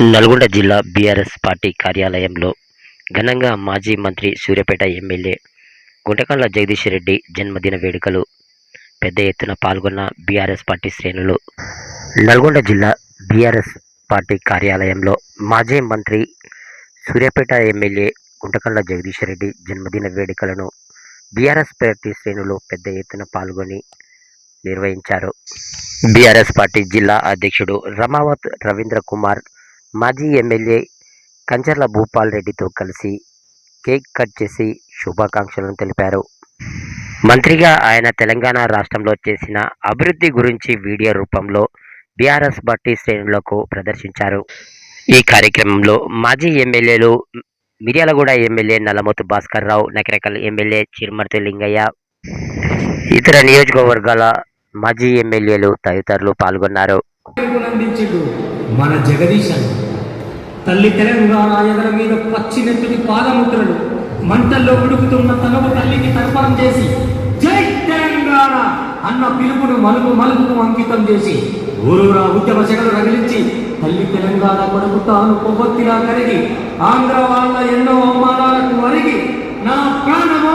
నల్గొండ జిల్లా BRS party కార్యాలయంలో ఘనంగా మాజీ మంత్రి సూర్యాపేట ఎమ్మెల్యే గుంటకళ్ళ జగదీష్ రెడ్డి జన్మదిన వేడుకలు. పెద్ద ఎత్తున పాల్గొన్న బీఆర్ఎస్ పార్టీ శ్రేణులు. నల్గొండ జిల్లా బీఆర్ఎస్ పార్టీ కార్యాలయంలో మాజీ మంత్రి సూర్యాపేట ఎమ్మెల్యే గుంటకళ్ళ జగదీష్ రెడ్డి జన్మదిన వేడుకలను బీఆర్ఎస్ పార్టీ శ్రేణులు పెద్ద ఎత్తున పాల్గొని నిర్వహించారు. బీఆర్ఎస్ పార్టీ జిల్లా అధ్యక్షుడు రమావత్ రవీంద్ర కుమార్ మాజీ ఎమ్మెల్యే కంచర్ల భూపాల్ రెడ్డితో కలిసి కేక్ కట్ చేసి శుభాకాంక్షలను తెలిపారు. మంత్రిగా ఆయన తెలంగాణ రాష్ట్రంలో చేసిన అభివృద్ధి గురించి వీడియో రూపంలో బీఆర్ఎస్ పార్టీ శ్రేణులకు ప్రదర్శించారు. ఈ కార్యక్రమంలో మాజీ ఎమ్మెల్యేలు మిర్యాలగూడ ఎమ్మెల్యే నల్లమోతు భాస్కర్ రావు నకరకల్ ఎమ్మెల్యే చిరుమర్తి లింగయ్య ఇతర నియోజకవర్గాల మాజీ ఎమ్మెల్యేలు తదితరులు పాల్గొన్నారు. మన జగదీశ్ అన్న తల్లి తెలంగాణ ఎదల మీద పచ్చినెత్తుడి పాదముద్రలు మంటల్లో ఉడుకుతున్న తనకు తల్లికి తర్పణం చేసి జై తెలంగాణ అన్న పిలుపును మలుపు మలుపుకు అంకితం చేసి ఊరూరా ఉద్యమ శగలు రగిలించి తల్లి తెలంగాణ కొరకు తాను కొవ్వొత్తిలా కరిగి ఆంధ్ర వాళ్ళ ఎన్నో అవమానాలకు మరిగి నా ప్రాణమో